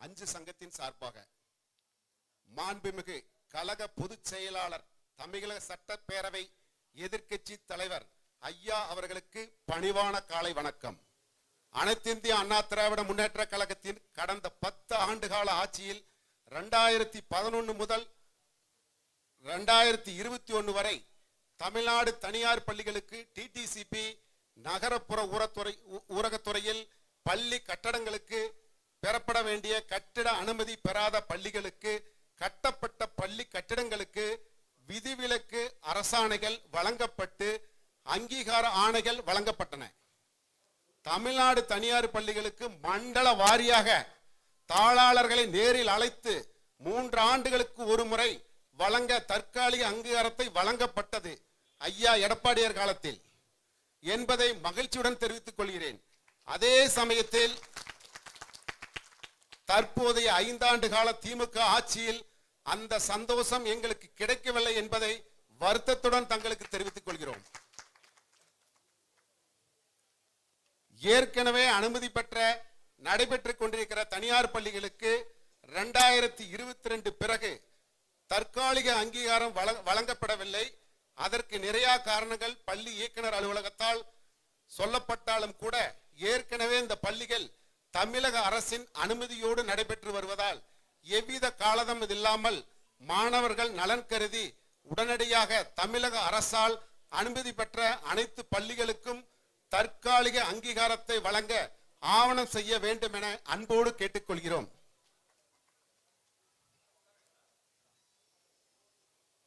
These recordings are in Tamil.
அஞ்சு சங்கத்தின் சார்பாக மாண்புமிகு கழக பொதுச் செயலாளர் தமிழக சட்டப்பேரவை எதிர்க்கட்சி தலைவர் ஐயா அவர்களுக்கு பணிவான காலை வணக்கம். அனைத்திந்திய அண்ணா திராவிட முன்னேற்ற கழகத்தின் கடந்த பத்து ஆண்டுகால ஆட்சியில் ரெண்டாயிரத்தி பதினொன்னு முதல் ரெண்டாயிரத்தி இருபத்தி ஒன்னு வரை தமிழ்நாடு தனியார் பள்ளிகளுக்கு டிடிசிபி நகரப்புற ஊரத்துறை ஊரகத்துறையில் பள்ளி கட்டடங்களுக்கு பெறப்பட வேண்டிய கட்டிட அனுமதி பெறாத பள்ளிகளுக்கு கட்டப்பட்ட பள்ளி கட்டிடங்களுக்கு விதிவிலக்கு அரசாணைகள் வழங்கப்பட்டு அங்கீகார ஆணைகள் வழங்கப்பட்டன. தமிழ்நாடு தனியார் பள்ளிகளுக்கு மண்டல வாரியாக தாளாளர்களை நேரில் அழைத்து மூன்று ஆண்டுகளுக்கு ஒரு முறை வழங்க தற்காலிக அங்கீகாரத்தை வழங்கப்பட்டது ஐயா எடப்பாடியார் காலத்தில் என்பதை மகிழ்ச்சியுடன் தெரிவித்துக் கொள்கிறேன். அதே சமயத்தில் தற்போதைய ஐந்தாண்டு கால திமுக ஆட்சியில் அந்த சந்தோஷம் எங்களுக்கு கிடைக்கவில்லை என்பதை வருத்தத்துடன் தங்களுக்கு தெரிவித்துக் கொள்கிறோம். ஏற்கனவே அனுமதி பெற்ற நடைபெற்றுக் கொண்டிருக்கிற தனியார் பள்ளிகளுக்கு ரெண்டாயிரத்தி இருபத்தி ரெண்டு பிறகு தற்காலிக அங்கீகாரம் வழங்க- வழங்கப்படவில்லை. அதற்கு நிறைய காரணங்கள் பள்ளி இயக்குனர் அலுவலகத்தால் சொல்லப்பட்டாலும் கூட ஏற்கனவே இந்த பள்ளிகள் தமிழக அரசின் அனுமதியோடு நடைபெற்று வருவதால் எவ்வித காலதம் இல்லாமல் மாணவர்கள் நலன் கருதி உடனடியாக தமிழக அரசால் அனுமதி பெற்ற அனைத்து பள்ளிகளுக்கும் தற்காலிக அங்கீகாரத்தை வழங்க ஆவணம் செய்ய வேண்டும் என அன்போடு கேட்டுக்கொள்கிறோம்.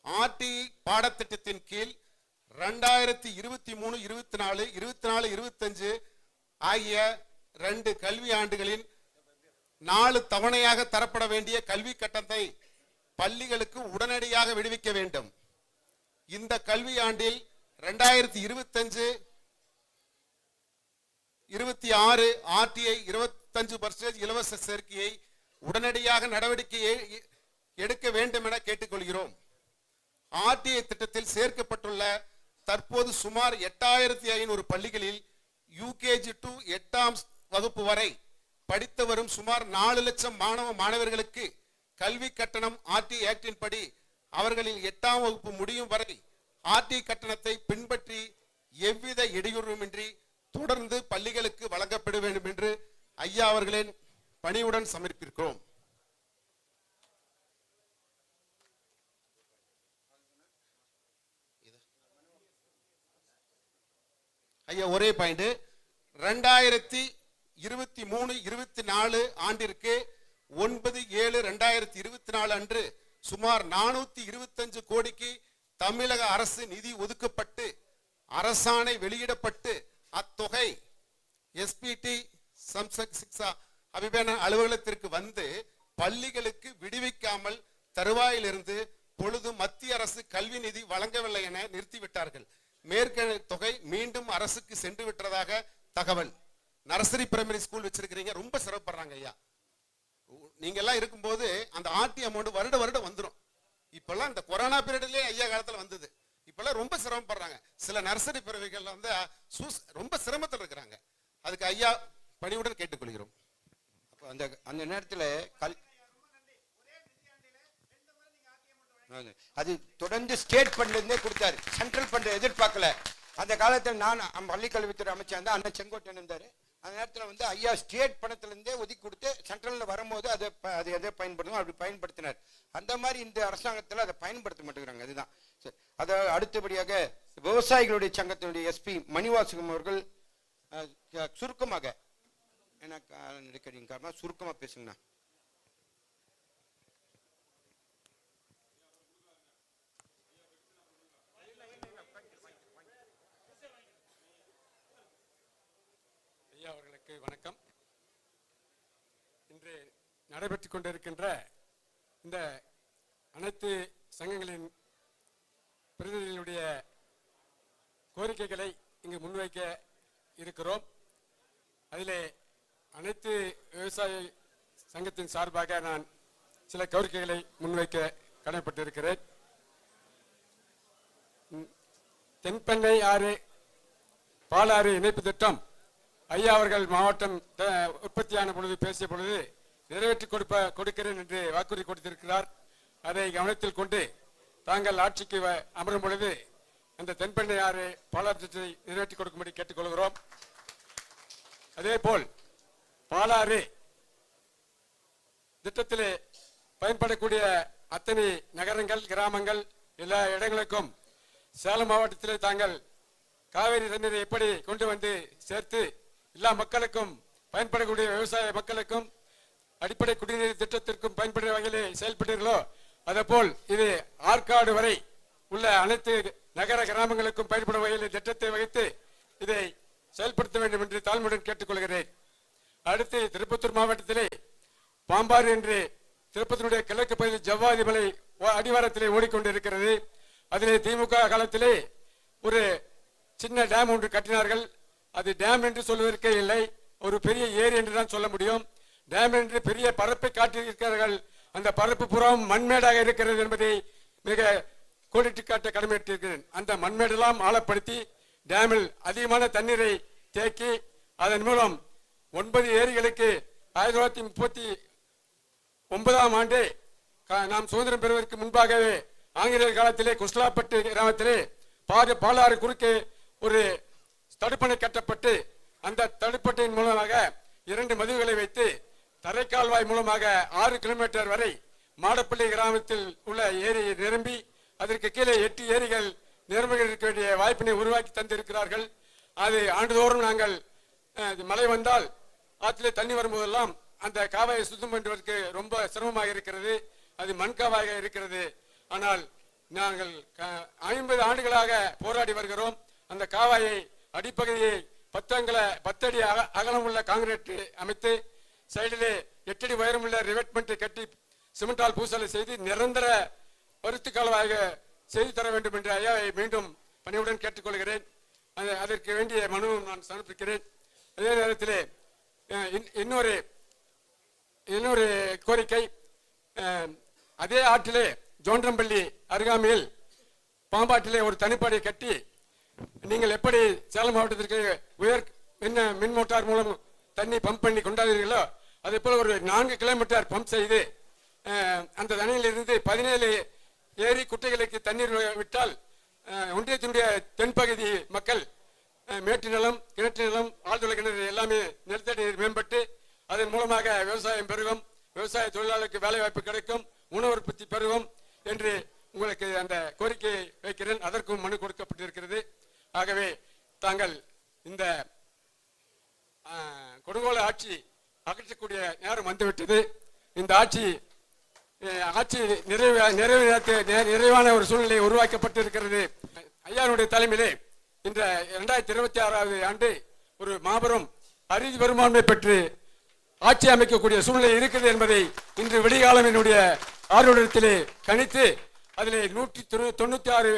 ஆர்டி பாடத்திட்டத்தின் கீழ் ரெண்டாயிரத்தி இருபத்தி மூணு இருபத்தி நாலு இருபத்தி நாலு இருபத்தஞ்சு ஆகிய ரெண்டு கல்வி ஆண்டுகளில் நாலு தவணையாக தரப்பட வேண்டிய கல்வி கட்டணத்தை பள்ளிகளுக்கு உடனடியாக விடுவிக்க வேண்டும். இந்த கல்வி ஆண்டில் ரெண்டாயிரத்தி இருபத்தஞ்சு இருபத்தி ஆறு ஆர்டிஐ இருபத்தஞ்சு பர்சன்டேஜ் இலவச சேர்க்கையை உடனடியாக நடவடிக்கையை எடுக்க வேண்டும் என கேட்டுக்கொள்கிறோம். ஆர்டிஐ திட்டத்தில் சேர்க்கப்பட்டுள்ள தற்போது சுமார் எட்டாயிரத்தி ஐநூறு பள்ளிகளில் யூகேஜி டு எட்டாம் வகுப்பு வரை படித்து வரும் சுமார் நாலு லட்சம் மாணவ மாணவர்களுக்கு கல்வி கட்டணம் ஆர்டி ஆக்டின் படி அவர்களின் எட்டாம் வகுப்பு முடியும் வரை ஆர்டி கட்டணத்தை பின்பற்றி எவ்வித இடையூறுமின்றி தொடர்ந்து பள்ளிகளுக்கு வழங்கப்பட வேண்டும் என்று ஐயா அவர்களின் பணிவுடன் சமர்ப்பிக்கிறோம். ஐயா ஒரே பாயிண்ட் ரெண்டாயிரத்தி இருபத்தி மூணு இருபத்தி நாலு ஆண்டிற்கு ஒன்பது ஏழு ரெண்டாயிரத்தி இருபத்தி நாலு அன்று சுமார் நானூத்தி இருபத்தஞ்சு கோடிக்கு தமிழக அரசு நிதி ஒதுக்கப்பட்டு அரசாணை வெளியிடப்பட்டு அத்தொகை எஸ்பிடி சம்சக் சிக்ஸா அபிபேன அலுவலகத்திற்கு வந்து பள்ளிகளுக்கு விடுவிக்காமல் தருவாயிலிருந்து பொழுது மத்திய அரசு கல்வி நிதி வழங்கவில்லை என நிறுத்திவிட்டார்கள். மேற்கண தொகை மீண்டும் அரசுக்கு சென்று விட்டதாக தகவல். நர்சரி பிரைமரி ஸ்கூல் வச்சிருக்கிறீங்க ரொம்ப சிரமப்படுறாங்க ஐயா. நீங்க எல்லாம் இருக்கும்போது அந்த ஆர்டி அமௌண்ட் வருட வருடம் வந்துடும் இப்பெல்லாம் இந்த கொரோனா பீரியட்லயே ஐயா காலத்துல வந்தது. இப்பெல்லாம் ரொம்ப சிரமப்படுறாங்க. சில நர்சரி பிறவிகள் வந்து சூஸ்- ரொம்ப சிரமத்தில் இருக்கிறாங்க. அதுக்கு ஐயா பணிவுடன் கேட்டுக்கொள்கிறோம். அப்போ அந்த அந்த நேரத்தில் கல் அது- தொடர்ந்து ஸ்டேட் ஃபண்ட்ல இருந்தே கொடுத்தாரு. சென்ட்ரல் ஃபண்ட் எதிர்பார்க்கல. அந்த காலத்தில் நான் அம் பள்ளிக்கல்வித்துறை அமைச்சர் இருந்தா அண்ணன் செங்கோட்டையன் இருந்தார். அந்த நேரத்தில் வந்து ஐயா ஸ்டேட் பணத்திலேருந்தே ஒதுக்கி கொடுத்து சென்ட்ரலில் வரும்போது அதை ப- அது எதை பயன்படுத்தணும் அப்படி பயன்படுத்தினார். அந்த மாதிரி இந்த அரசாங்கத்தில் அதை பயன்படுத்த மாட்டேங்கிறாங்க. அதுதான். சரி. அதை அடுத்தபடியாக விவசாயிகளுடைய சங்கத்தினுடைய எஸ்பி மணிவாசகம் அவர்கள் சுருக்கமாக எனக்கு நெருக்கடியின் காரணம்? சுருக்கமாக பேசுங்கண்ணா. அனைவருக்கு வணக்கம். இன்று நடைபெற்றுக் கொண்டிருக்கின்ற இந்த அனைத்து சங்கங்களின் பிரதிநிதிகளுடைய கோரிக்கைகளை இங்கு முன்வைக்க இருக்கிறோம். அதிலே அனைத்து விவசாய சங்கத்தின் சார்பாக நான் சில கோரிக்கைகளை முன்வைக்க கடமைப்பட்டிருக்கிறேன். தென்பெண்ணை ஆறு பாலாறு இணைப்பு திட்டம் ஐயா அவர்கள் மாவட்டம் த- உற்பத்தியான பொழுது பேசிய பொழுது நிறைவேற்றி கொடுப்ப கொடுக்கிறேன் என்று வாக்குறுதி கொடுத்திருக்கிறார். அதை கவனத்தில் கொண்டு தாங்கள் ஆட்சிக்கு வ- அமரும் பொழுது அந்த தென்பெண்ணை ஆறு பாலாறு திட்டத்தை நிறைவேற்றி கொடுக்கும்படி கேட்டுக்கொள்கிறோம். அதே போல் பாலாறு திட்டத்திலே பயன்படக்கூடிய அத்தனை நகரங்கள் கிராமங்கள் எல்லா இடங்களுக்கும் சேலம் மாவட்டத்திலே தாங்கள் காவேரி தண்ணீரை எப்படி கொண்டு வந்து சேர்த்து எல்லா மக்களுக்கும் பயன்படக்கூடிய விவசாய மக்களுக்கும் அடிப்படை குடிநீர் திட்டத்திற்கும் பயன்படுகிற வகையிலே செயல்பட்டீர்களோ அதேபோல் இது ஆற்காடு வரை உள்ள அனைத்து நகர கிராமங்களுக்கும் பயன்படும் வகையில் திட்டத்தை வகித்து இதை செயல்படுத்த வேண்டும் என்று தாழ்மையுடன் கேட்டுக்கொள்கிறேன். அடுத்து திருப்பத்தூர் மாவட்டத்திலே பாம்பாறு என்று திருப்பத்தூருடைய கிழக்கு பகுதி ஜவ்வாதி மலை அடிவாரத்திலே ஓடிக்கொண்டிருக்கிறது. அதிலே திமுக காலத்திலே ஒரு சின்ன டேம் ஒன்று கட்டினார்கள். அது டேம் என்று சொல்வதற்கே இல்லை ஒரு பெரிய ஏரி என்று தான் சொல்ல முடியும். டேம் என்று பெரிய பரப்பை காட்டியிருக்கிறார்கள். அந்த பரப்பு புறம் மண்மேடாக இருக்கிறது என்பதை மிக கோடிட்டு காட்ட கடமையிட்டிருக்கிறேன் அந்த மண்மேடெல்லாம் ஆழப்படுத்தி டேமில் அதிகமான தண்ணீரை தேக்கி அதன் மூலம் ஒன்பது ஏரிகளுக்கு ஆயிரத்தி தொள்ளாயிரத்தி முப்பத்தி ஒன்பதாம் ஆண்டு நாம் சுதந்திரம் பெறுவதற்கு முன்பாகவே ஆங்கிலேயர் காலத்திலே குஸ்லாப்பட்டு கிராமத்திலே பாரு பாலாறு குறுக்கே ஒரு தடுப்பணை கட்டப்பட்டு அந்த தடுப்பட்டையின் மூலமாக இரண்டு மதிவுகளை வைத்து தரைக்கால்வாய் மூலமாக ஆறு கிலோமீட்டர் வரை மாடப்பள்ளி கிராமத்தில் உள்ள ஏரியை நிரம்பி அதற்கு கீழே எட்டு ஏரிகள் நிரம்பி இருக்க வேண்டிய வாய்ப்பினை உருவாக்கி தந்திருக்கிறார்கள். அது ஆண்டுதோறும் நாங்கள் மழை வந்தால் ஆற்றிலே தண்ணி வரும்போதெல்லாம் அந்த காவாயை சுத்தம் பண்ணுவதற்கு ரொம்ப சிரமமாக இருக்கிறது. அது மண் காவாயாக இருக்கிறது. ஆனால் நாங்கள் ஐம்பது ஆண்டுகளாக போராடி வருகிறோம். அந்த காவாயை அடிப்பகுதியை பத்தங்களை பத்தடி அக- அகலம் உள்ள காங்கிரீட் அமைத்து சைடிலே எட்டடி உயரமுள்ள ரிவெட்மெண்ட் கட்டி சிமெண்டால் பூசலை செய்து நிரந்தர பருத்தி கால்வாயாக செய்து தர வேண்டும் என்று ஐயாவை மீண்டும் பணியுடன் கேட்டுக்கொள்கிறேன். அதற்கு வேண்டிய மனு நான் சமர்ப்பிக்கிறேன். அதே நேரத்தில் இன்- இன்னொரு இன்னொரு கோரிக்கை அதே ஆற்றிலே ஜோன்றம்பள்ளி அருகாமையில் பாம்பாட்டிலே ஒரு தனிப்படை கட்டி நீங்கள் எப்படி சேலம் மாவட்டத்திற்கு உயர் மின் மின் மோட்டார் மூலம் தண்ணி பம்ப் பண்ணி கொண்டாடுறீர்களோ அதே போல ஒரு நான்கு கிலோமீட்டர் பம்ப் செய்து அந்த தண்ணியிலிருந்து பதினேழு ஏரி குட்டைகளுக்கு தண்ணீர் விட்டால் ஒன்றியத்தினுடைய தென்பகுதி மக்கள் மேட்டு நிலம் கிணற்று நிலம் ஆழ்துளை கிணறு எல்லாமே நிலத்தடி நீர் மேம்பட்டு அதன் மூலமாக விவசாயம் பெருகும் விவசாய தொழிலாளருக்கு வேலைவாய்ப்பு கிடைக்கும் உணவு உற்பத்தி பெருகும் என்று உங்களுக்கு அந்த கோரிக்கையை வைக்கிறேன். அதற்கும் மனு கொடுக்கப்பட்டிருக்கிறது. ஆகவே தாங்கள் இந்த கொடுங்கோல ஆட்சி அகற்றக்கூடிய நேரம் வந்துவிட்டது. இந்த ஆட்சி ஆட்சி நிறைவு நிறைவு நிறைவான ஒரு சூழ்நிலை உருவாக்கப்பட்டிருக்கிறது. ஐயாருடைய தலைமையிலே இந்த இரண்டாயிரத்தி இருபத்தி ஆறாவது ஆண்டு ஒரு மாபெரும் அறுதி பெரும்பான்மை பெற்று ஆட்சி அமைக்கக்கூடிய சூழ்நிலை இருக்குது என்பதை இன்று விடிகாலம் என்னுடைய ஆர்வலத்திலே கணித்து அதில் நூற்றி தொண்ணூ- தொண்ணூத்தி ஆறு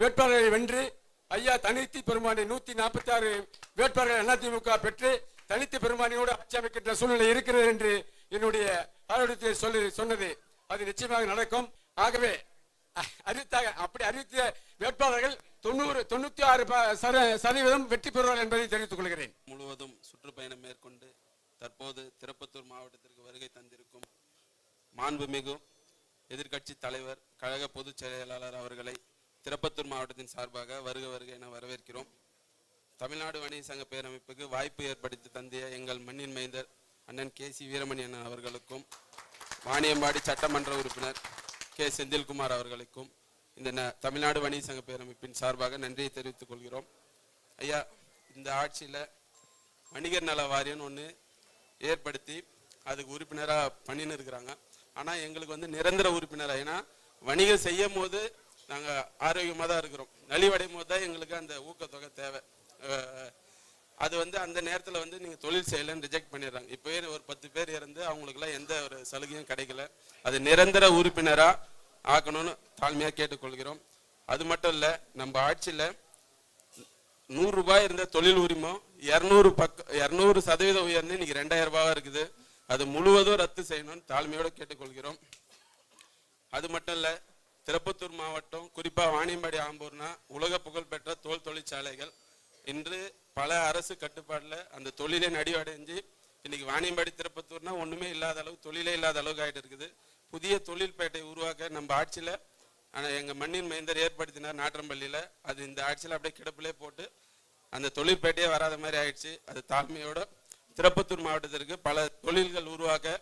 வேட்பாளர்களை வென்று ஐயா தனித்து பெருமானை நூத்தி நாற்பத்தி ஆறு வேட்பாளர்கள் அதிமுக பெற்று தனித்து பெருமானியோடு ஆட்சி அமைக்கின்ற சூழ்நிலை இருக்கிறது என்று என்னுடைய ஆர்வலத்தில் சொல்லி சொன்னது. அது நிச்சயமாக நடக்கும். ஆகவே அறிவித்தாக அப்படி அறிவித்த வேட்பாளர்கள் தொண்ணூறு தொண்ணூத்தி ஆறு ப- சத- சதவீதம் வெற்றி பெறுவார்கள் என்பதை தெரிவித்துக் கொள்கிறேன். முழுவதும் சுற்றுப்பயணம் மேற்கொண்டு தற்போது திருப்பத்தூர் மாவட்டத்திற்கு வருகை தந்திருக்கும் மாண்புமிகு எதிர்க்கட்சி தலைவர் கழக பொதுச் செயலாளர் அவர்களை திருப்பத்தூர் மாவட்டத்தின் சார்பாக வருக வருக என வரவேற்கிறோம். தமிழ்நாடு வணிக சங்க பேரமைப்புக்கு வாய்ப்பு ஏற்படுத்தி தந்திய எங்கள் மண்ணின் மைந்தர் அண்ணன் கே சி வீரமணி அண்ணன் அவர்களுக்கும் வாணியம்பாடி சட்டமன்ற உறுப்பினர் கே செந்தில்குமார் அவர்களுக்கும் இந்த ந- தமிழ்நாடு வணிக சங்க பேரமைப்பின் சார்பாக நன்றியை தெரிவித்துக் கொள்கிறோம். ஐயா இந்த ஆட்சியில் வணிகர் நல வாரியம்னு ஒன்று ஏற்படுத்தி அதுக்கு உறுப்பினராக பண்ணின்னு இருக்கிறாங்க. ஆனால் எங்களுக்கு வந்து நிரந்தர உறுப்பினராக ஏன்னா வணிகம் செய்யும் போது நாங்கள் ஆரோக்கியமாக தான் இருக்கிறோம். நலிவடையும் போது தான் எங்களுக்கு அந்த ஊக்கத்தொகை தேவை. அது வந்து அந்த நேரத்தில் வந்து நீங்கள் தொழில் செய்யலைன்னு ரிஜெக்ட் பண்ணிடுறாங்க. இப்போயே ஒரு பத்து பேர் இறந்து அவங்களுக்குலாம் எந்த ஒரு சலுகையும் கிடைக்கல. அது நிரந்தர உறுப்பினராக ஆக்கணும்னு தாழ்மையாக கேட்டுக்கொள்கிறோம். அது மட்டும் இல்லை நம்ம ஆட்சியில் நூறுரூபா இருந்த தொழில் உரிமம் இரநூறு பக்க இரநூறு சதவீதம் உயர்ந்து இன்னைக்கு ரெண்டாயிரம் ரூபாவாக இருக்குது. அது முழுவதும் ரத்து செய்யணும்னு தாழ்மையோட கேட்டுக்கொள்கிறோம். அது மட்டும் இல்லை திருப்பத்தூர் மாவட்டம் குறிப்பாக வாணியம்பாடி ஆம்பூர்னா உலக புகழ்பெற்ற தோல் தொழிற்சாலைகள். இன்று பல அரசு கட்டுப்பாடில் அந்த தொழிலை நடிவடைஞ்சு இன்னைக்கு வாணியம்பாடி திருப்பத்தூர்னா ஒன்றுமே இல்லாத அளவு தொழிலே இல்லாத அளவுக்கு ஆகிட்டு இருக்குது. புதிய தொழில்பேட்டை உருவாக்க நம்ம ஆட்சியில் ஆனால் எங்கள் மண்ணின் மைந்தர் ஏற்படுத்தினார் நாற்றம்பள்ளியில் அது இந்த ஆட்சியில் அப்படியே கிடப்பிலே போட்டு அந்த தொழிற்பேட்டையே வராத மாதிரி ஆயிடுச்சு. அது தாழ்மையோட திருப்பத்தூர் மாவட்டத்திற்கு பல தொழில்கள் உருவாக்க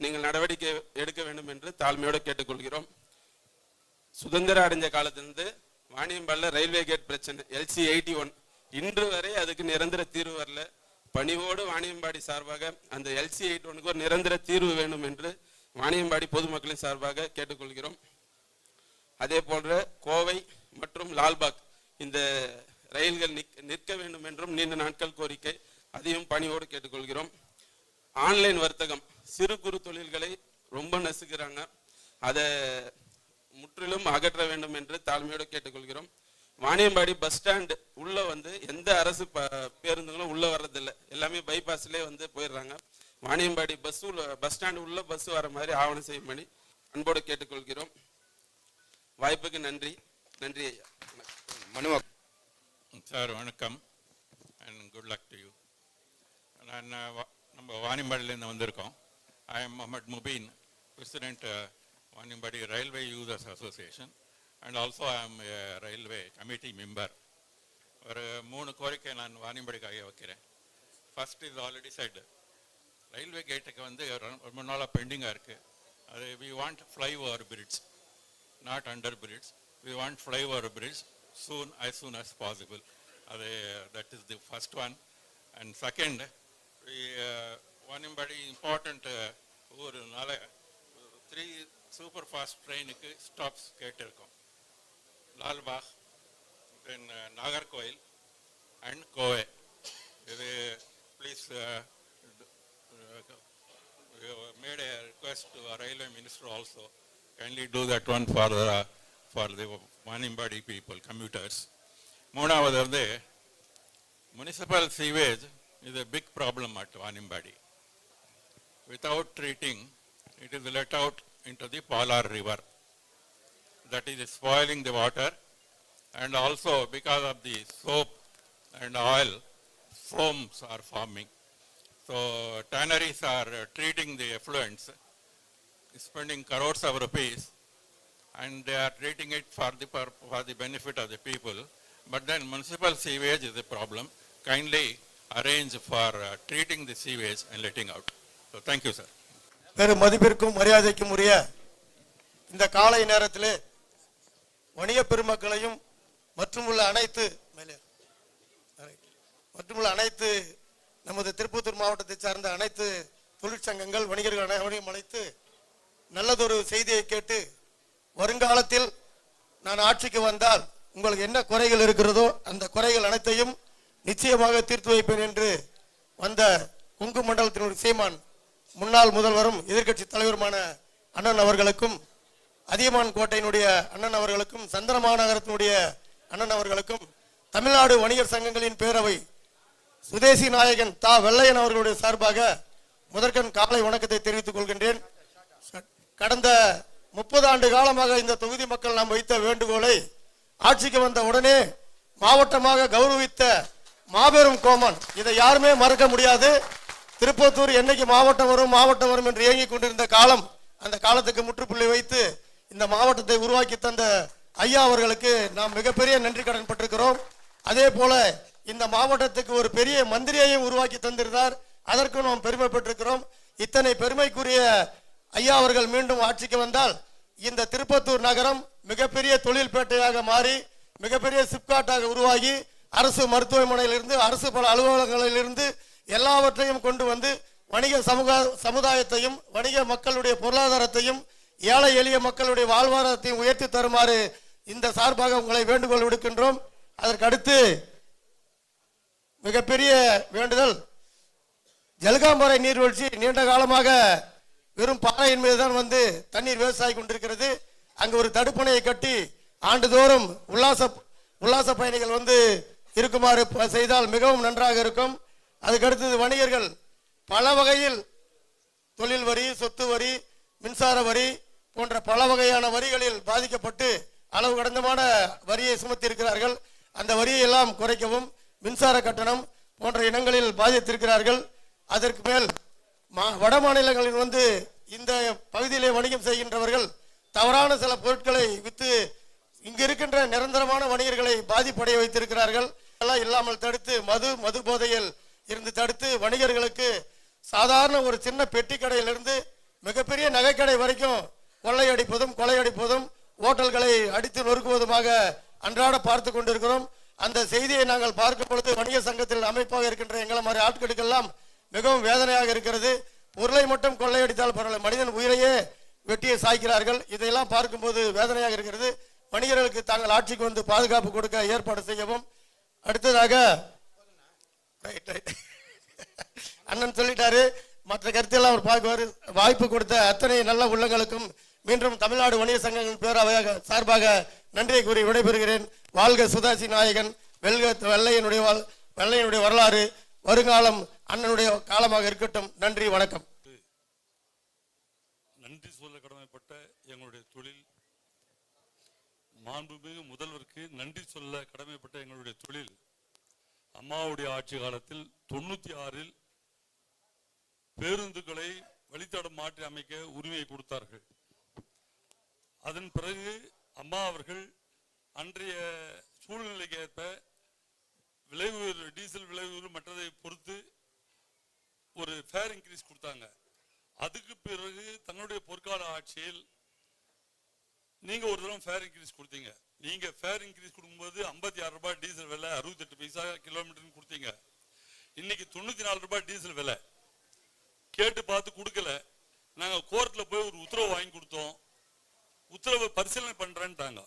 நீங்கள் நடவடிக்கை எடுக்க வேண்டும் என்று தாழ்மையோடு கேட்டுக்கொள்கிறோம். சுதந்திரம் அடைஞ்ச காலத்திலிருந்து வாணியம்பாடில் ரயில்வே கேட் பிரச்சனை எல்சி எயிட்டி ஒன் இன்று வரை அதுக்கு நிரந்தர தீர்வு வரல. பணிவோடு வாணியம்பாடி சார்பாக அந்த எல்சி எயிட் ஒனுக்கு ஒரு நிரந்தர தீர்வு வேண்டும் என்று வாணியம்பாடி பொதுமக்களின் சார்பாக கேட்டுக்கொள்கிறோம். அதே போன்ற கோவை மற்றும் லால்பாக் இந்த ரயில்கள் நிக்- நிற்க வேண்டும் என்றும் நீண்ட நாட்கள் கோரிக்கை. அதையும் பணியோடு கேட்டுக்கொள்கிறோம். ஆன்லைன் வர்த்தகம் சிறு குறு தொழில்களை ரொம்ப நசுக்கிறாங்க. அதை முற்றிலும் அகற்ற வேண்டும் என்று தாழ்மையோடு கேட்டுக்கொள்கிறோம். வாணியம்பாடி பஸ் ஸ்டாண்ட் உள்ள வந்து எந்த அரசு ப- பேருந்துகளும் உள்ள வர்றதில்லை. எல்லாமே பைபாஸ்லேயே வந்து போயிடுறாங்க. வாணியம்பாடி பஸ் உள்ள பஸ் ஸ்டாண்ட் உள்ள பஸ் வர மாதிரி ஆவணம் செய்யும் பணி அன்போடு கேட்டுக்கொள்கிறோம். வாய்ப்புக்கு நன்றி. நன்றி ஐயா. மனுவா சார் வணக்கம். And good luck to you நான் நம்ம வாணியம்பாடியிலேருந்து வந்திருக்கோம். I am Mohammed Mubeen president Vaniyambadi railway users association and also I am railway committee member ஒரு மூணு கோரிக்கை நான் வாணியம்பாடிக்காக வைக்கிறேன் first is already side railway கேட்டுக்கு வந்து ரொ- ரொம்ப நாளாக பெண்டிங்காக இருக்குது அது we want flyover bridge not under bridge. We want flyover bridge soon, as soon as possible. Uh, That is the first one. And second, we, uh, one very important, uh, ஒரு நாள த்ரீ சூப்பர் ஃபாஸ்ட் ட்ரெயினுக்கு ஸ்டாப்ஸ் கேட்டிருக்கோம் லால்பாக் தென் நாகர்கோயில் அண்ட் கோவை இது please we made a request to our railway minister also. Kindly do that one for the, for the Manimbadi people, commuters. மூணாவது வந்து municipal sewage is a big problem at Vanimbadi. Without treating, it is let out into the Palar River. That is spoiling the water and also because of the soap and oil, foams are forming. So tanneries are uh, treating the effluents, spending crores of rupees, and they are treating it for the, for the benefit of the people. But then municipal sewage is a problem. Kindly arrange for uh, treating the sewage and letting out. So thank you, sir. பெரு மதிப்பிற்கும் மரியாதைக்கும் உரிய இந்த காலை நேரத்திலே வணிக பெருமக்களையும் மற்றும் உள்ள அனைத்து மேலே மற்றுமுள்ள அனைத்து நமது திருப்பத்தூர் மாவட்டத்தை சார்ந்த அனைத்து தொழிற்சங்கங்கள் வணிகர்கள் அனைவரையும் அழைத்து நல்லதொரு செய்தியை கேட்டு வருங்காலத்தில் நான் ஆட்சிக்கு வந்தால் உங்களுக்கு என்ன குறைகள் இருக்கிறதோ அந்த குறைகள் அனைத்தையும் நிச்சயமாக தீர்த்து வைப்பேன் என்று வந்த கொங்கு மண்டலத்தினுடைய சீமான் முன்னாள் முதல்வரும் எதிர்க்கட்சி தலைவருமான அண்ணன் அவர்களுக்கும் அதியமான் கோட்டையினுடைய அண்ணன் அவர்களுக்கும் சந்திர மாநகரத்தினுடைய அண்ணன் அவர்களுக்கும் தமிழ்நாடு வணிகர் சங்கங்களின் பேரவை சுதேசி நாயகன் தா. வெள்ளையன் அவர்களுடைய சார்பாக முதற்கண் காலை வணக்கத்தை தெரிவித்துக் கொள்கின்றேன். கடந்த முப்பது ஆண்டு காலமாக இந்த தொகுதி மக்கள் நாம் வைத்த வேண்டுகோளை ஆட்சிக்கு வந்த உடனே மாவட்டமாக கௌரவித்த மாபெரும் கோமன் இதை யாருமே மறக்க முடியாது. திருப்பத்தூர் என்னைக்கு மாவட்டம் வரும் மாவட்டம் வரும் என்று இயங்கிக் கொண்டிருந்த காலம் அந்த காலத்துக்கு முற்றுப்புள்ளி வைத்து இந்த மாவட்டத்தை உருவாக்கி தந்த ஐயா அவர்களுக்கு நாம் மிகப்பெரிய நன்றி கடன் பட்டிருக்கிறோம். அதே போல இந்த மாவட்டத்துக்கு ஒரு பெரிய மந்திரியையும் உருவாக்கி தந்திருந்தார். அதற்கும் நாம் பெருமைப்பட்டிருக்கிறோம். இத்தனை பெருமைக்குரிய ஐயா அவர்கள் மீண்டும் ஆட்சிக்கு வந்தால் இந்த திருப்பத்தூர் நகரம் மிகப்பெரிய தொழில்பேட்டையாக மாறி மிகப்பெரிய சிப்காட்டாக உருவாகி அரசு மருத்துவமனையிலிருந்து அரசு பல அலுவலகங்களிலிருந்து எல்லாவற்றையும் கொண்டு வந்து வணிக சமூக சமுதாயத்தையும் வணிக மக்களுடைய பொருளாதாரத்தையும் ஏழை எளிய மக்களுடைய வாழ்வாதாரத்தையும் உயர்த்தி தருமாறு இந்த சார்பாக உங்களை வேண்டுகோள் விடுக்கின்றோம். அதற்கடுத்து மிகப்பெரிய வேண்டுதல் ஜல்காம்பரை நீர்வீழ்ச்சி நீண்ட காலமாக வெறும் பாறையின் மீது தான் வந்து தண்ணீர் விவசாயி கொண்டிருக்கிறது. அங்கு ஒரு தடுப்பணையை கட்டி ஆண்டுதோறும் உல்லாச உல்லாச பயணிகள் வந்து இருக்குமாறு செய்தால் மிகவும் நன்றாக இருக்கும். அதுக்கடுத்தது வணிகர்கள். பல வகையில் தொழில் வரி சொத்து வரி மின்சார வரி போன்ற பல வகையான வரிகளில் பாதிக்கப்பட்டு அளவு கடந்தமான வரியை சுமத்தியிருக்கிறார்கள். அந்த வரியை எல்லாம் குறைக்கவும் மின்சார கட்டணம் போன்ற இடங்களில் பாதித்திருக்கிறார்கள். அதற்கு மேல் மா- வட மாநிலங்களில் வந்து இந்த பகுதியிலே வணிகம் செய்கின்றவர்கள் தவறான சில பொருட்களை விற்று இங்கு இருக்கின்ற நிரந்தரமான வணிகர்களை பாதிப்படைய வைத்திருக்கிறார்கள். எல்லாம் இல்லாமல் தடுத்து மது மது போதையில் இருந்து தடுத்து வணிகர்களுக்கு சாதாரண ஒரு சின்ன பெட்டி கடையிலிருந்து மிகப்பெரிய நகைக்கடை வரைக்கும் கொள்ளையடிப்பதும் கொலையடிப்பதும் ஓட்டல்களை அடித்து நொறுக்குவதுமாக அன்றாட பார்த்து கொண்டிருக்கிறோம். அந்த செய்தியை நாங்கள் பார்க்கும் பொழுது வணிக சங்கத்தில் அமைப்பாக இருக்கின்ற எங்களை மாதிரி ஆட்களுக்கெல்லாம் மிகவும் வேதனையாக இருக்கிறது. பொருளை மட்டும் கொள்ளையடித்தால் பரவாயில்ல. மனிதன் உயிரையே வெட்டியை சாய்க்கிறார்கள். இதையெல்லாம் பார்க்கும்போது வேதனையாக இருக்கிறது. வணிகர்களுக்கு தாங்கள் ஆட்சிக்கு வந்து பாதுகாப்பு கொடுக்க ஏற்பாடு செய்யவும். அடுத்ததாக ரைட் ரைட் அண்ணன் சொல்லிட்டாரு. மற்ற கருத்தெல்லாம் அவர் பார்க்குவார் வாய்ப்பு கொடுத்த அத்தனை நல்ல உள்ளங்களுக்கும் மீண்டும் தமிழ்நாடு வணிக சங்கங்கள் பேரவையாக சார்பாக நன்றியை கூறி விடைபெறுகிறேன். வாழ்க சுதாசி நாயகன் வெல்க வெள்ளையனுடைய வாழ் வெள்ளையனுடைய வரலாறு வருங்காலம் அண்ணனுடைய காலமாக இருக்கட்டும். நன்றி வணக்கம். நன்றி சொல்ல கடமைப்பட்ட எங்களுடைய தொழில் மாண்புமிகு முதல்வருக்கு நன்றி சொல்ல கடமைப்பட்ட எங்களுடைய தொழில் அம்மாவுடைய ஆட்சி காலத்தில் தொண்ணூத்தி ஆறில் பேருந்துகளை வழித்தடம் மாற்றி அமைக்க உரிமை கொடுத்தார்கள். அதன் பிறகு அம்மா அவர்கள் அன்றைய சூழ்நிலைக்கு ஏற்ப விலை உயர்வு டீசல் விலை உயர்வு மற்றதை பொறுத்து ஒரு ஃபேர் இன்க்ரீஸ் கொடுத்தாங்க. அதுக்கு பிறகு தன்னுடைய பொற்கால ஆட்சியில் நீங்கள் ஒரு தடவை ஃபேர் இன்க்ரீஸ் கொடுத்தீங்க. நீங்க ஃபேர் இன்க்ரீஸ் கொடுக்கும்போது ஐம்பத்தி ஆறு ரூபாய் டீசல் விலை அறுபத்தெட்டு பைசா கிலோமீட்டர்னு கொடுத்தீங்க. இன்னைக்கு தொண்ணூத்தி நாலு ரூபாய் டீசல் விலை. கேட்டு பார்த்து கொடுக்கல. நாங்கள் கோர்ட்டில் போய் ஒரு உத்தரவு வாங்கி கொடுத்தோம். உத்தரவு பரிசீலனை பண்ணுறேன்ட்டாங்க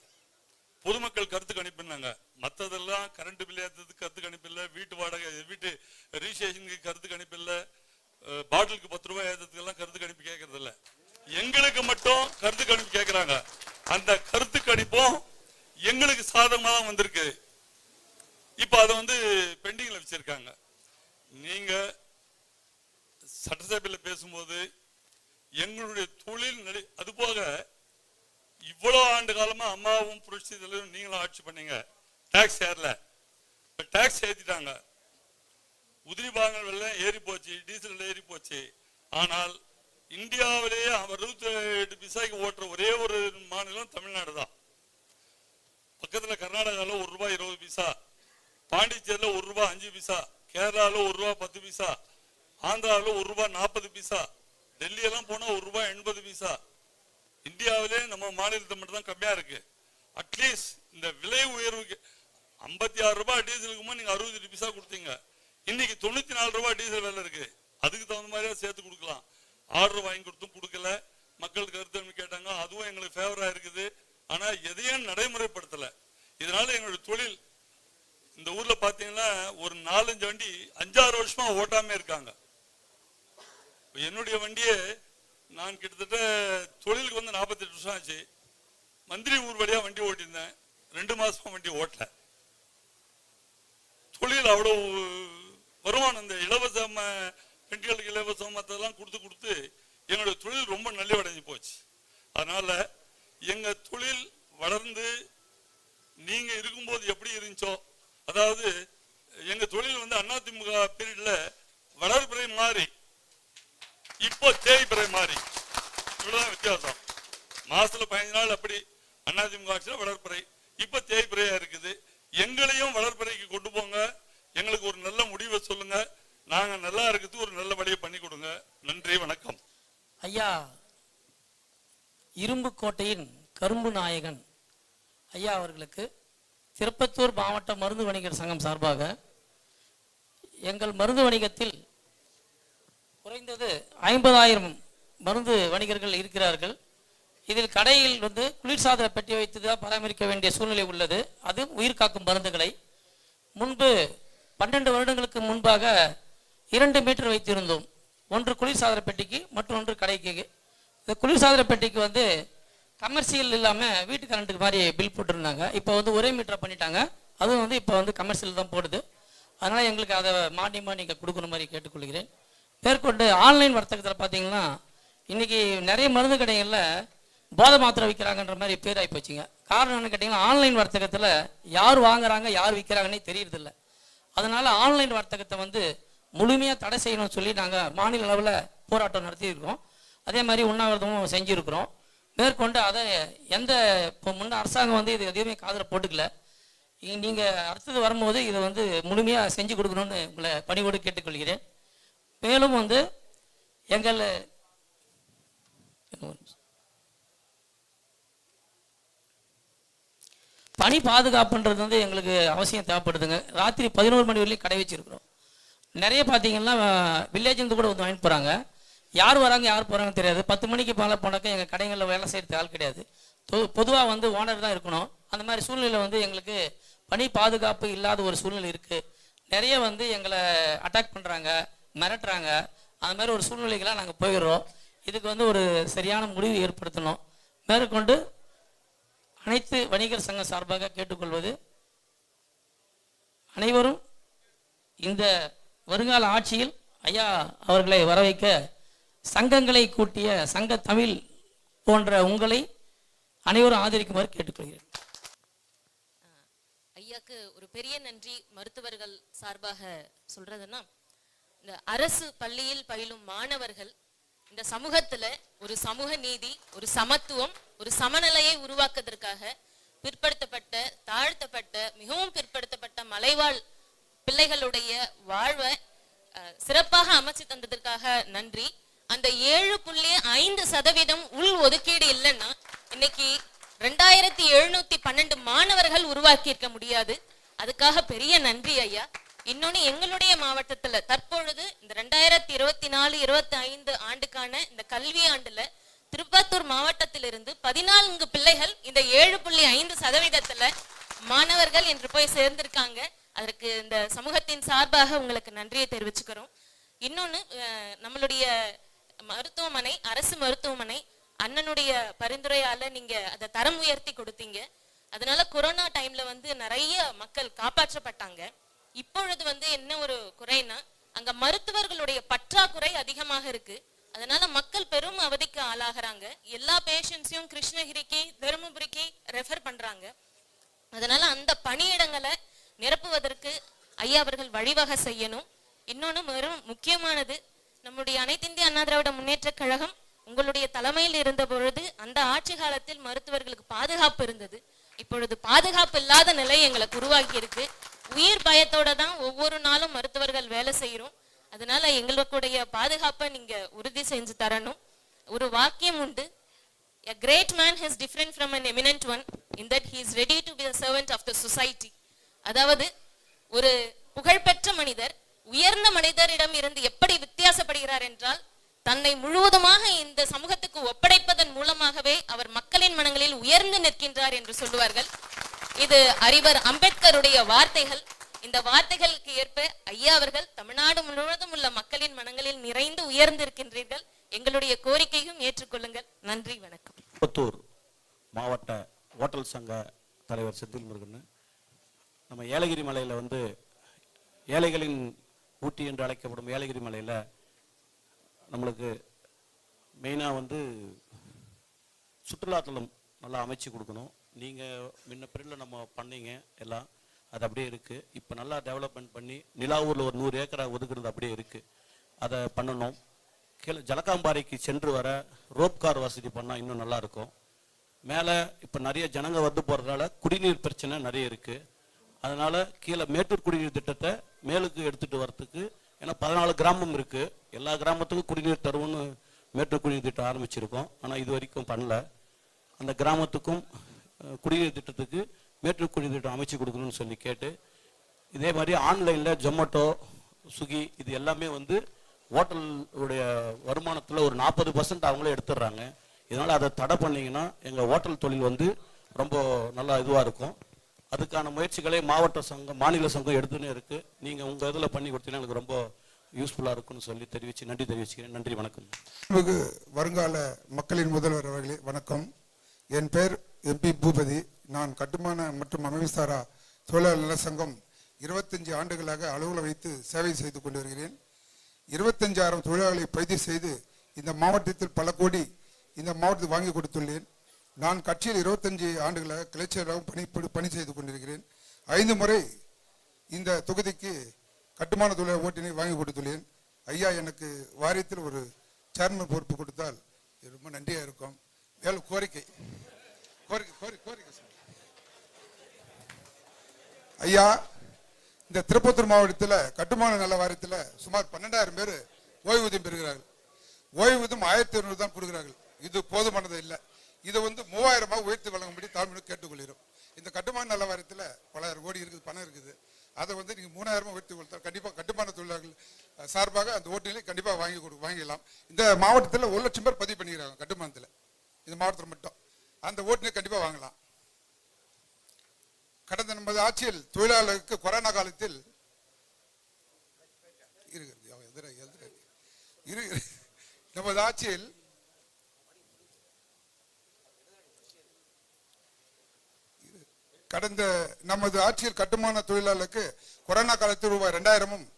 பொதுமக்கள் கருத்துக்கு அனுப்பினாங்க. மற்றதெல்லாம் கரண்ட் பில் ஏற்றதுக்கு கருத்துக்கு கணிப்பு வீட்டு வாடகை வீட்டு ரிஜிஸ்ட்ரேஷனுக்கு கருத்துக்கு கணிப்பு பாட்டிலுக்கு பத்து ரூபாய் ஏற்றதுக்கெல்லாம் கருத்துக்கு அனுப்பி கேட்கறதில்ல எங்களுக்கு மட்டும் கருத்துக்கு அனுப்பி கேட்குறாங்க அந்த கருத்துக்கணிப்பும் எங்களுக்கு சாதகமாக தான் வந்திருக்கு. இப்போ அதை வந்து பெண்டிங்கில் வச்சுருக்காங்க. நீங்கள் சட்டசபையில் பேசும்போது எங்களுடைய தொழில் நிலை அது போக இவ்வளோ ஆண்டு காலமாக அம்மாவும் புரட்சி தலைவரும் நீங்களும் ஆட்சி பண்ணீங்க. டேக்ஸ் ஏறல. இப்போ டேக்ஸ் ஏற்றிட்டாங்க உதிரி பாகங்கள் எல்லாம் ஏறி போச்சு டீசல் ஏறி போச்சு. ஆனால் இந்தியாவிலேயே அறுபத்தி எட்டு பிசாய்க்கு ஓட்டுற ஒரே ஒரு மாநிலம் தமிழ்நாடு தான் பக்கத்துல கர்நாடகால ஒரு ரூபாய் இருபது பைசா பாண்டிச்சேரியில ஒரு ரூபாய் அஞ்சு பைசா கேரளால ஒரு ரூபாய் பத்து பைசா ஆந்திராவில் ஒரு ரூபாய் நாற்பது பைசா டெல்லியெல்லாம் போனால் ஒரு ரூபாய் எண்பது பைசா. இந்தியாவிலே நம்ம மாநிலத்தை மட்டும் தான் கம்மியாக இருக்கு. அட்லீஸ்ட் இந்த விலை உயர்வுக்கு ஐம்பத்தி ஆறு ரூபாய் டீசலுக்குமா நீங்கள் அறுபது பைசா கொடுத்தீங்க. இன்னைக்கு தொண்ணூற்றி நாலு ரூபாய் டீசல் விலை இருக்கு. அதுக்கு தகுந்த மாதிரியா சேர்த்து கொடுக்கலாம். ஆர்டர் வாங்கி கொடுத்தும் கொடுக்கல. மக்களுக்கு கருத்து கேட்டாங்க. அதுவும் எங்களுக்கு ஃபேவராக இருக்குது. ஆனா எதையும் நடைமுறைப்படுத்தல. இதனால எங்களுடைய தொழில் இந்த ஊர்ல பாத்தீங்கன்னா ஒரு நாலஞ்சு வண்டி அஞ்சாறு வருஷமா ஓட்டாம இருக்காங்க. என்னுடைய வண்டியே நான் கிட்டத்தட்ட தொழிலுக்கு வந்து 48 வருஷம் ஆச்சு. மந்திரி ஊர் வழியா வண்டி ஓட்டியிருந்தேன். ரெண்டு மாசமா வண்டி ஓட்டல. தொழில் அவ்வளோ வருமானம் இந்த இலவச பெண்களுக்கு இலவசம் மற்றதெல்லாம் கொடுத்து கொடுத்து என்னுடைய தொழில் ரொம்ப நலிவடைஞ்சு போச்சு. அதனால எங்க தொழில் வளர்ந்து நீங்க இருக்கும்போது எப்படி இருந்துச்சோ அதாவது எங்க தொழில் வந்து அதிமுக பீரியட்ல வளர்பிறை மாறி இப்போ தேய்பிறை மாறி. இவ்வளவுதான் வித்தியாசம். மாசத்துல பதினஞ்சு நாள் அப்படி அதிமுக ஆட்சியில் வளர்பிறை இப்ப தேய்பிறையா இருக்குது. எங்களையும் வளர்பிறைக்கு கொண்டு போங்க. எங்களுக்கு ஒரு நல்ல முடிவை சொல்லுங்க. நாங்க நல்லா இருக்கிறதுக்கு ஒரு நல்ல வழியை பண்ணி கொடுங்க. நன்றி வணக்கம். ஐயா இரும்பு கோட்டையின் கரும்பு நாயகன் ஐயா அவர்களுக்கு திருப்பத்தூர் மாவட்ட மருந்து வணிகர் சங்கம் சார்பாக எங்கள் மருந்து வணிகத்தில் குறைந்தது ஐம்பதாயிரம் மருந்து வணிகர்கள் இருக்கிறார்கள். இதில் கடையில் வந்து குளிர்சாதன பெட்டி வைத்து தான் பராமரிக்க வேண்டிய சூழ்நிலை உள்ளது. அது உயிர் காக்கும் மருந்துகளை முன்பு பன்னெண்டு வருடங்களுக்கு முன்பாக இரண்டு மீட்டர் வைத்திருந்தோம். ஒன்று குளிர்சாதன பெட்டிக்கு மற்றொன்று கடைக்கு இந்த குளிர்சாதன பெட்டிக்கு வந்து கமர்ஷியல் இல்லாமல் வீட்டு கரண்ட்டுக்கு மாதிரி பில் போட்டிருந்தாங்க. இப்போ வந்து ஒரே மீட்டரை பண்ணிட்டாங்க. அதுவும் வந்து இப்போ வந்து கமர்ஷியல் தான் போடுது. அதனால் எங்களுக்கு அதை மானியமாக நீங்கள் கொடுக்குற மாதிரி கேட்டுக்கொள்கிறேன். மேற்கொண்டு ஆன்லைன் வர்த்தகத்தில் பார்த்தீங்கன்னா இன்னைக்கு நிறைய மருந்து கடைகளில் போதை மாத்திரை விற்கிறாங்கன்ற மாதிரி பேர் ஆகி போச்சுங்க. காரணம் என்ன கேட்டிங்கன்னா ஆன்லைன் வர்த்தகத்தில் யார் வாங்குறாங்க யார் விற்கிறாங்கன்னே தெரியறதில்ல. அதனால் ஆன்லைன் வர்த்தகத்தை வந்து முழுமையாக தடை செய்யணும்னு சொல்லி நாங்கள் மாநில அளவில் போராட்டம் நடத்தியிருக்கோம். அதே மாதிரி உண்ணாவிரதமும் செஞ்சுருக்குறோம். மேற்கொண்டு அதை எந்த இப்போ முன்ன அரசாங்கம் வந்து இது எதுவுமே காதில் போட்டுக்கல. நீங்கள் அடுத்தது வரும்போது இதை வந்து முழுமையாக செஞ்சு கொடுக்கணும்னு உங்களை பணிவோடு கேட்டுக்கொள்கிறேன். மேலும் வந்து எங்கள் பனி பாதுகாப்புன்றது வந்து எங்களுக்கு அவசியம் தேவைப்படுதுங்க. ராத்திரி பதினோரு மணி வரையிலும் கடை வச்சுருக்குறோம். நிறைய பார்த்தீங்கன்னா வில்லேஜ்லேருந்து கூட வந்து வாங்கிட்டு போகிறாங்க யார் வராங்க யார் போகிறாங்கன்னு தெரியாது. பத்து மணிக்கு மேலே போனாக்கா எங்கள் கடைகளில் வேலை செய்கிறது ஆள் கிடையாது. பொதுவாக வந்து ஓனர் தான் இருக்கணும். அந்த மாதிரி சூழ்நிலை வந்து எங்களுக்கு பணி பாதுகாப்பு இல்லாத ஒரு சூழ்நிலை இருக்குது நிறைய வந்து எங்களை அட்டாக் பண்ணுறாங்க மிரட்டுறாங்க. அந்த மாதிரி ஒரு சூழ்நிலைகளாக நாங்கள் போயிடுறோம். இதுக்கு வந்து ஒரு சரியான முடிவு ஏற்படுத்தணும். மேற்கொண்டு அனைத்து வணிகர் சங்கம் சார்பாக கேட்டுக்கொள்வது அனைவரும் இந்த வருங்கால ஆட்சியில் ஐயா அவர்களை வரவைக்க சங்கங்களை கூட்டிய சங்க தமிழ் போன்ற உங்களை அனைவரும் ஆதரிக்குமாறு கேட்டுக்கொள்கிறேன். ஐயாக்கு ஒரு பெரிய நன்றி மருத்துவர்கள் சார்பாக சொல்றதுன்னா இந்த அரசு பள்ளியில் பயிலும் மாணவர்கள் இந்த சமூகத்துல ஒரு சமூக நீதி ஒரு சமத்துவம் ஒரு சமநிலையை உருவாக்குவதற்காக பிற்படுத்தப்பட்ட தாழ்த்தப்பட்ட மிகவும் பிற்படுத்தப்பட்ட மலைவாழ் பிள்ளைகளுடைய வாழ்வை அஹ், சிறப்பாக அமைச்சு தந்ததற்காக நன்றி. அந்த ஏழு புள்ளி ஐந்து சதவீதம் உள் ஒதுக்கீடு இல்லைன்னா இன்னைக்கு ரெண்டாயிரத்தி எழுநூத்தி பன்னெண்டு மாணவர்கள் உருவாக்கி இருக்க முடியாது. அதுக்காக பெரிய நன்றி ஐயா. இன்னொன்னு எங்களுடைய மாவட்டத்துல தற்பொழுது இந்த ரெண்டாயிரத்தி இருபத்தி நாலு இருபத்தி ஐந்து ஆண்டுக்கான இந்த கல்வி ஆண்டுல திருப்பத்தூர் மாவட்டத்திலிருந்து பதினான்கு பிள்ளைகள் இந்த ஏழு புள்ளி ஐந்து சதவீதத்துல மாணவர்கள் என்று போய் சேர்ந்திருக்காங்க. அதற்கு இந்த சமூகத்தின் சார்பாக உங்களுக்கு நன்றியை தெரிவிச்சுக்கிறோம். இன்னொன்னு நம்மளுடைய மருத்துவமனை அரசு மருத்துவமனை அண்ணனுடைய பரிந்துரையால நீங்க அதை தரம் உயர்த்தி கொடுத்தீங்க. அதனால கொரோனா டைம்ல வந்து நிறைய மக்கள் காப்பாற்றப்பட்டாங்க. இப்பொழுது வந்து என்ன ஒரு குறைனா அங்க மருத்துவர்களுடைய பற்றாக்குறை அதிகமாக இருக்கு. அதனால மக்கள் பெரும் அவதிக்கு ஆளாகிறாங்க. எல்லா பேஷண்ட்ஸையும் கிருஷ்ணகிரிக்கு தருமபுரிக்கு ரெஃபர் பண்றாங்க. அதனால அந்த பணியிடங்களை நிரப்புவதற்கு ஐயா அவர்கள் வழிவகை செய்யணும். இன்னொன்னு மிகவும் முக்கியமானது நம்முடைய அனைத்து இந்திய அண்ணா திராவிட முன்னேற்ற கழகம் உங்களுடைய தலைமையில் இருந்த பொழுது அந்த ஆட்சி காலத்தில் மருத்துவர்களுக்கு பாதுகாப்பு இருந்தது. இப்பொழுது பாதுகாப்பு இல்லாத நிலை எங்களுக்கு உருவாக்கி இருக்கு. உயிர் பயத்தோட தான் ஒவ்வொரு நாளும் மருத்துவர்கள் வேலை செய்யறோம் அதனால எங்களுடைய பாதுகாப்பை நீங்க உறுதி செஞ்சு தரணும். ஒரு வாக்கியம் உண்டு. A great man is different from an eminent one in that he is ready to be a servant of the society. அதாவது ஒரு புகழ்பெற்ற மனிதர் உயர்ந்த மனிதரிடம் இருந்து எப்படி வித்தியாசப்படுகிறார் என்றால் தன்னை முழுவதுமாக இந்த சமூகத்துக்கு ஒப்படைப்பதன் மூலமாகவே அவர் மக்களின் மனங்களில் உயர்ந்து நிற்கின்றார் என்று சொல்லுவார்கள். இது அறிவர் அம்பேத்கருடைய வார்த்தைகள். இந்த வார்த்தைகளுக்கு ஏற்ப ஐயா அவர்கள் தமிழ்நாடு முழுவதும் உள்ள மக்களின் மனங்களில் நிறைந்து உயர்ந்திருக்கின்றீர்கள். எங்களுடைய கோரிக்கையும் ஏற்றுக்கொள்ளுங்கள். நன்றி வணக்கம். புத்தூர் மாவட்ட ஓட்டல் சங்க தலைவர் செந்தில் முருகன் நம்ம ஏலகிரி மலையில் வந்து ஏழைகளின் ஊட்டி என்று அழைக்கப்படும் ஏலகிரி மலையில் நம்மளுக்கு மெயினாக வந்து சுற்றுலாத்தலம் நல்லா அமைச்சு கொடுக்கணும். நீங்கள் முன்ன பிரிவில் நம்ம பண்ணீங்க எல்லாம். அது அப்படியே இருக்குது இப்போ நல்லா டெவலப்மெண்ட் பண்ணி நிலாவூரில் ஒரு நூறு ஏக்கரை ஒதுக்குறது அப்படியே இருக்குது அதை பண்ணணும். கீழே ஜலக்காம்பாறைக்கு சென்று வர ரோப் கார் வசதி பண்ணால் இன்னும் நல்லா இருக்கும். மேலே இப்போ நிறைய ஜனங்க வந்து போகிறதுனால குடிநீர் பிரச்சனை நிறைய இருக்குது அதனால் கீழே மேட்டூர் குடிநீர் திட்டத்தை மேலுக்கு எடுத்துட்டு வரத்துக்கு ஏன்னா பதினாலு கிராமம் இருக்கு. எல்லா கிராமத்துக்கும் குடிநீர் தருவோம்னு மேட்டூர் குடிநீர் திட்டம் ஆரம்பிச்சிருக்கோம். ஆனால் இது வரைக்கும் பண்ணல. அந்த கிராமத்துக்கும் குடிநீர் திட்டத்துக்கு மேட்டூர் குடிநீர் திட்டம் அமைச்சு கொடுக்கணும்னு சொல்லி கேட்டு இதே மாதிரி ஆன்லைனில் ஜொமேட்டோ சுகி இது எல்லாமே வந்து ஹோட்டலுடைய வருமானத்தில் ஒரு நாற்பது பர்சன்ட் அவங்களே எடுத்துடுறாங்க. இதனால் அதை தடை பண்ணிங்கன்னா எங்கள் ஹோட்டல் தொழில் வந்து ரொம்ப நல்லா இதுவாக இருக்கும். அதுக்கான முயற்சிகளை மாவட்ட சங்கம் மாநில சங்கம் எடுத்துன்னு இருக்கு. நீங்கள் உங்கள் இதில் பண்ணி கொடுத்தீங்கன்னா எனக்கு ரொம்ப யூஸ்ஃபுல்லாக இருக்கும்னு சொல்லி தெரிவித்து நன்றி தெரிவிச்சுக்கிறேன். நன்றி வணக்கம். வருங்கால மக்களின் முதல்வர் அவர்களே வணக்கம். என் பெயர் எம்பி பூபதி. நான் கட்டுமான மற்றும் அமைவுசாரா தொழிலாளர் நல சங்கம் இருபத்தஞ்சு ஆண்டுகளாக அலுவலக வைத்து சேவை செய்து கொண்டு வருகிறேன் இருபத்தஞ்சாயிரம் தொழிலாளர்களை பதிவு செய்து இந்த மாவட்டத்தில் பல கோடி இந்த மாவட்டத்தில் வாங்கி கொடுத்துள்ளேன். நான் கட்சியில் இருபத்தஞ்சு ஆண்டுகளாக கிளைச்செயலாகவும் பணி பணி செய்து கொண்டிருக்கிறேன். ஐந்து முறை இந்த தொகுதிக்கு கட்டுமான தொழில் ஓட்டினை வாங்கி கொடுத்துள்ளேன். ஐயா எனக்கு வாரியத்தில் ஒரு சேர்மன் பொறுப்பு கொடுத்தால் ரொம்ப நன்றியாக இருக்கும். மேலும் கோரிக்கை. கோரிக்கை கோரிக்கை கோரிக்கை சார் ஐயா இந்த திருப்பத்தூர் மாவட்டத்தில் கட்டுமான நல வாரியத்தில் சுமார் பன்னெண்டாயிரம் பேர் ஓய்வூதியம் பெறுகிறார்கள். ஓய்வூதியம் ஆயிரத்தி இருநூறு தான் கொடுக்குறார்கள். இது போதுமானது இல்லை. இதை வந்து மூவாயிரமாக உயர்த்தி வழங்கும்படி தாழ்மையோடு கேட்டுக்கொள்கிறோம் இந்த கட்டுமான நல வாரியத்தில் பலாயிரம் கோடி இருக்குது பணம் இருக்குது அதை வந்து நீங்கள் மூணாயிரமா உயர்த்தி கொடுத்தால் கண்டிப்பாக கட்டுமான தொழிலாளர்கள் சார்பாக அந்த ஓட்டுநிலை கண்டிப்பாக வாங்கி கொடு வாங்கிடலாம் இந்த மாவட்டத்தில் ஒரு லட்சம் பேர் பதிவு பண்ணிக்கிறாங்க கட்டுமானத்தில் இந்த மாவட்டத்தில் மட்டும் அந்த ஓட்டுநிலை கண்டிப்பாக வாங்கலாம் கடந்த நமது ஆட்சியில் தொழிலாளருக்கு கொரோனா காலத்தில் இரு, நமது ஆட்சியில் கடந்த நமது ஆட்சியில் கட்டுமான தொழிலாளருக்கு கொரோனா காலத்தில் ரூபாய் ரெண்டாயிரமும்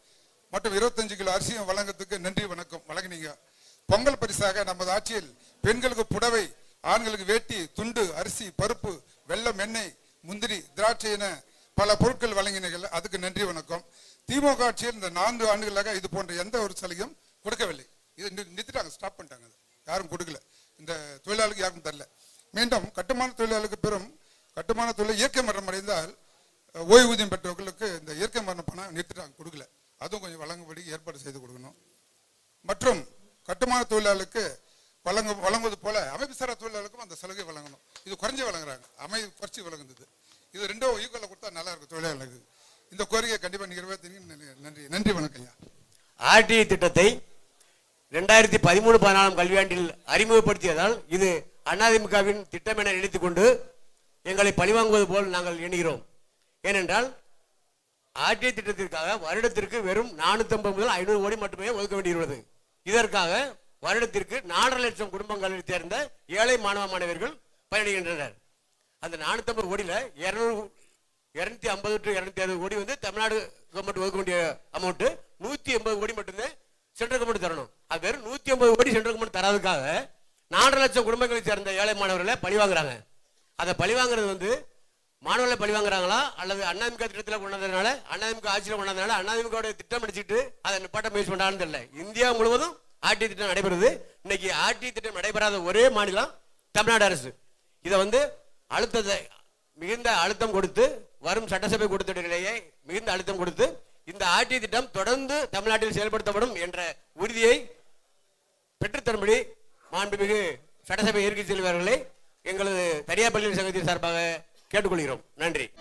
மற்றும் இருபத்தஞ்சு கிலோ அரிசியும் வழங்கத்துக்கு நன்றி வணக்கம் வழங்கினீங்க. பொங்கல் பரிசாக நமது ஆட்சியில் பெண்களுக்கு புடவை ஆண்களுக்கு வேட்டி துண்டு அரிசி பருப்பு வெள்ளம் எண்ணெய் முந்திரி திராட்சை என பல பொருட்கள் வழங்கினீர்கள். அதுக்கு நன்றி வணக்கம். திமுக ஆட்சியில் இந்த நான்கு ஆண்டுகளாக இது போன்ற எந்த ஒரு சலுகையும் கொடுக்கவில்லை. இது நிறுத்திட்டாங்க ஸ்டாப் பண்ணிட்டாங்க. அது. யாரும் கொடுக்கல. இந்த தொழிலாளிக்கு யாருக்கும் தரல. மீண்டும் கட்டுமான தொழிலாளருக்கு பெறும் கட்டுமான தொழில் இயற்கை மரணம் அடைந்தால் ஓய்வூதியம் பெற்றவர்களுக்கு இந்த இயற்கை மரண பணம் நிறுத்திட்டாங்க கொடுக்கல. அதுவும் கொஞ்சம் வழங்கும்படி ஏற்பாடு செய்து கொடுக்கணும். மற்றும் கட்டுமான தொழிலாளருக்கு வழங்க வழங்குவது போல அமைப்புசாரா தொழிலாளருக்கும் அந்த சலுகை வழங்கணும். இது குறைஞ்சி வழங்குறாங்க. அமை குறைச்சி வழங்குது. இது ரெண்டும் ஈக்குவலாக கொடுத்தா நல்லா இருக்கும் தொழிலாளர்களுக்கு இந்த கோரிக்கை கண்டிப்பாக நிறைவேற்றினீங்க நன்றி நன்றி வணக்கம் ஐயா. ஆர்டிஐ திட்டத்தை ரெண்டாயிரத்தி பதிமூணு பதினாலாம் கல்வியாண்டில் அறிமுகப்படுத்தியதால் இது அதிமுகவின் திட்டம் என நினைத்துக் கொண்டு எங்களை பழிவாங்குவது போல் நாங்கள் எண்ணுகிறோம். ஏனென்றால் ஆர்டிஐ திட்டத்திற்காக வருடத்திற்கு வெறும் நானூத்தி முதல் ஐநூறு கோடி மட்டுமே ஒதுக்க வேண்டியுள்ளது இதற்காக வருடத்திற்கு நாலரை லட்சம் குடும்பங்களில் சேர்ந்த ஏழை மாணவ மாணவர்கள் பயணிக்கின்றனர் அந்த நானூத்தி கோடியில் இருநூறு இருநூத்தி ஐம்பது டு இரநூத்தி அறுபது கோடி வந்து தமிழ்நாடு கவர்மெண்ட் ஒதுக்க வேண்டிய அமௌண்ட்டு நூற்றி எண்பது கோடி மட்டும்தான் சென்ட்ரல் கவர்மெண்ட் தரணும். அது வெறும் நூற்றி ஐம்பது கோடி சென்ட்ரல் கவர்மெண்ட் தராதுக்காக நாலரை லட்சம் குடும்பங்களை சேர்ந்த ஏழை மாணவர்களை பழி வாங்குறாங்க அதை பழிவாங்கிறது வந்து மாணவர்களை பழி வாங்குறாங்களா? அல்லது அண்ணாதிமுக திட்டத்தில் கொண்டதுனால அண்ணாதிமுக ஆட்சியில் கொண்டதுனால அண்ணாதிமுக திட்டம் அடிச்சுட்டு அதை நிப்பாட்ட முயற்சி பண்ணாலும் தெரியல. இந்தியா முழுவதும் ஆர்டி திட்டம் நடைபெறுது. இன்னைக்கு ஆர்டி திட்டம் நடைபெறாத ஒரே மாநிலம் தமிழ்நாடு அரசு. இதை வந்து அழுத்தத்தை மிகுந்த அழுத்தம் கொடுத்து வரும் சட்டசபை கூட்டத்தொடரிலேயே மிகுந்த அழுத்தம் கொடுத்து இந்த ஆர்டி திட்டம் தொடர்ந்து தமிழ்நாட்டில் செயல்படுத்தப்படும் என்ற உறுதியை பெற்றுத்தரும்படி மாண்புமிகு சட்டசபை இயற்கை செல்வர்களை எங்களது தனியார் பள்ளிகள் சங்கத்தின் சார்பாக கேட்டுக்கொள்கிறோம். நன்றி.